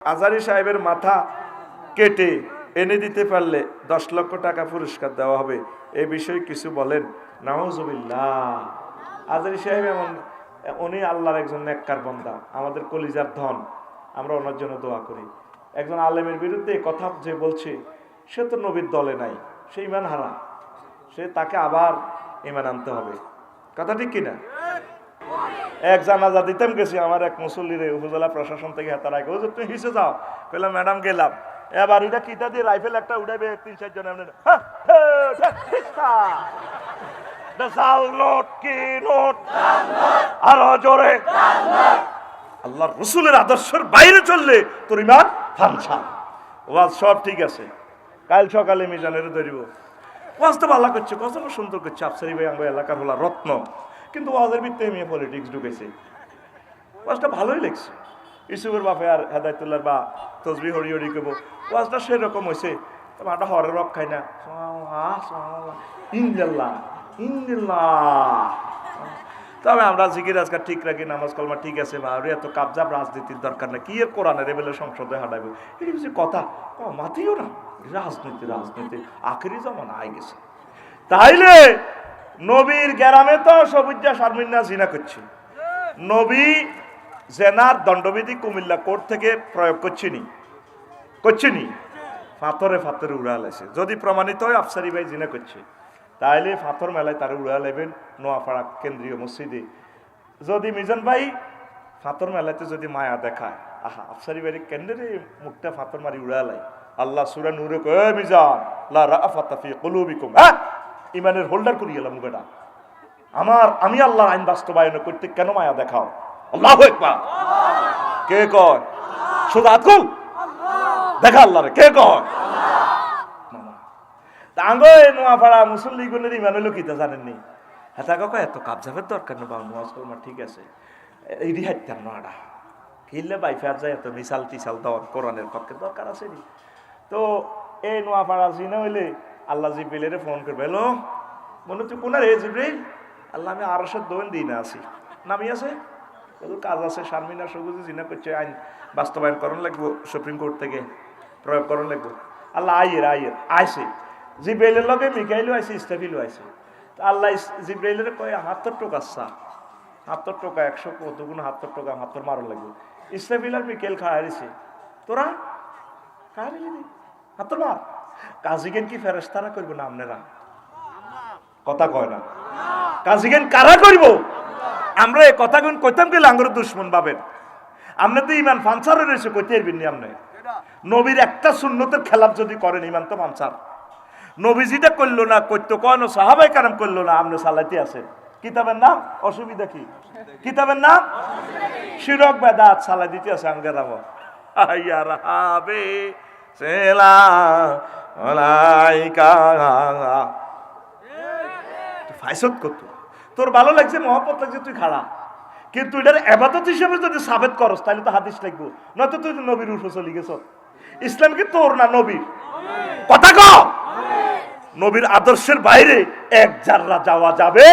আজারি সাহেবের মাথা কেটে এনে দিতে পারলে দশ লক্ষ টাকা পুরস্কার দেওয়া হবে। এ বিষয়ে কিছু বলেন। নাউজুবিল্লাহ। আজারি সাহেব এমন, উনি আল্লাহর একজন নেককার বন্দা, আমাদের কলিজার ধন, আমরা ওনার জন্য দোয়া করি। একজন আলেমের বিরুদ্ধে কথা যে বলছে, সে তো নবীর দলে নাই, সে ইমান হারা সে তাকে আবার ইমান আনতে হবে। কথা ঠিক কিনা এক জানাজা দিতাম গেছি, আমার এক মুসল্লিরে উপজেলা প্রশাসন থেকে হাতার আগে হুজুর তুমি হিসে যাও। কইলাম, ম্যাডাম, গেলাম। এবার এটা কিটা দিয়ে রাইফেল একটা উঠাইবে তিন চারজন জাল নোট কি নোট? আরও জোরে। আল্লাহ রসুলের আদর্শের বাইরে চললে তোর ইমান ফানসা ওয়াজ সব ঠিক আছে। কাল সকালে মিজানের ধরিব। ওয়াজ তো ভালো করছে, কত সুন্দর করছে, আফসারি ভাই আমার এলাকার হলা রত্ন। কিন্তু ওয়াজের ভিত্তি মেয়ে পলিটিক্স ঢুকেছে। ওয়াজটা ভালোই লেগছে। ইসুফের বাপে আর হেদায়তুল্লার বা তসবি হরি হরি কেব ওয়াজটা সেরকম হয়েছে মাটা হরে রক খাই না। ইন্দাল্লাহ ইন্দাল্লাহ তবে আমরা জিকির আজকাল ঠিক রাখি, নামাজ কলমা ঠিক আছে বা আর এত কাবজাব রাজনীতির দরকার না কি এর কোরআনের এবেলে সংসদে হাঁটাবে এটা কিছু কথা। মাতিও না। রাজনীতি রাজনীতি। আখেরি জমানা আই গেছে। তাইলে নবীর গ্যারামে তো সবুজা শারমিনা জিনা করছে। নবী জেনার দণ্ডবিধি কুমিল্লা কোর্ট থেকে প্রয়োগ করছিনি। করছিনি। ফাতরে ফাতরে উড়া লাইছে যদি প্রমাণিত হয় আফসারি ভাই জিনা করছে। তাইলে ফাতর মেলায় তারা উড়া লেবেন নোয়াপাড়া কেন্দ্রীয় মসজিদে। যদি মিজান ভাই ফাতর মেলাতে যদি মায়া দেখায়, আহা, আফসারি বাড়ি কেন্দ্রে মুখটা ফাতর মারি উড়ালাই আল্লাহ সুরা নূরে কয়ে মিজান, লা রাফাতা ফি কুলুবিকুম। হ্যাঁ? ইমানের হোল্ডার করি গেলাম মুখেটা আমার, আমি আল্লাহর আইন বাস্তবায়ন করতে কেন মায়া দেখাও? আল্লাহ একবার কে কয়? শুধু আতকুল? দেখা আল্লাহ কে কয়? তাঙ্গ নোয়াপাড়া মুসল্লি গুণের ইমান হইল কিতা জানেননি? হেতা কাকা এত কাবজাবের দরকার নেই বাবু নামাজ কলমা ঠিক আছে। এই রিহাইতাম না এটা কিনলে বাইফার যায়, এত মিসাল টিসাল দেওয়ার কোরআনের পক্ষে দরকার আছে তো এই নোয়াপাড়া জিনে হইলে আল্লাহ জিব্রিলের ফোন করবে, হ্যালো মনে তুই কোনার হে জিব্রিল আল্লাহ, আমি আরও সব দোয়েন দিই না আছি। নামি আছে? কাজ আছে, শারমিনা সবুজে জিনা করছে, আইন বাস্তবায়ন করণ লাগবো, সুপ্রিম কোর্ট থেকে প্রয়োগ করণ লাগবো। আল্লাহ, আইয়ের আইয়ের আইসে জিব্রাইলের লগে মিকাইলও আইসে ইস্তাফিলও আইসে তা আল্লাহ জিব্রাইলের কয় হাত্তর টোকা আসছা হাত্তর টোকা, একশো কতগুলো হাত্তর টোকা হাত্তর মারণ লাগবে। ইস্তাফিল আর মিকেল খাওয়াইছে তোরা খাওয়াইলি দি হাত্তর মার। কাজিগেন কি ফেরেস্তারা করব না আপনারা? কথা কয় না। কাজিগেন কারা করব? আমরা এই কথা গুন কইতাম গেলে আঙ্গুর দুশ্মন পাবেন আপনি তো ইমান ফানসারে রয়েছে কইতে এরবিন নি আপনি? নবীর একটা সুন্নতের খেলাপ যদি করেন, ইমান তো ফানসার। নবীজিটা করল না করতো কেন সাহাবাই কারাম করল না, আপনি সালাইতে আছেন। কিতাবের নাম? অসুবিধা কি? কিতাবের নাম? শিরক বেদাত সালাই দিতে আছে আঙ্গের আমল। আইয়া রাহাবে, সেলা ফাইসত করতো তোর ভালো লাগছে মহাপত লাগছে তুই খাড়া। কিন্তু এটার আবাদত হিসেবে যদি সাবেত করস তাহলে তো হাদিস লাগবো। নয়তো তুই নবীর উঠে চলে গেছ। ইসলাম কি তোর না নবীর? কথা ক। নবীর আদর্শের বাইরে এক জাররা যাওয়া যাবে।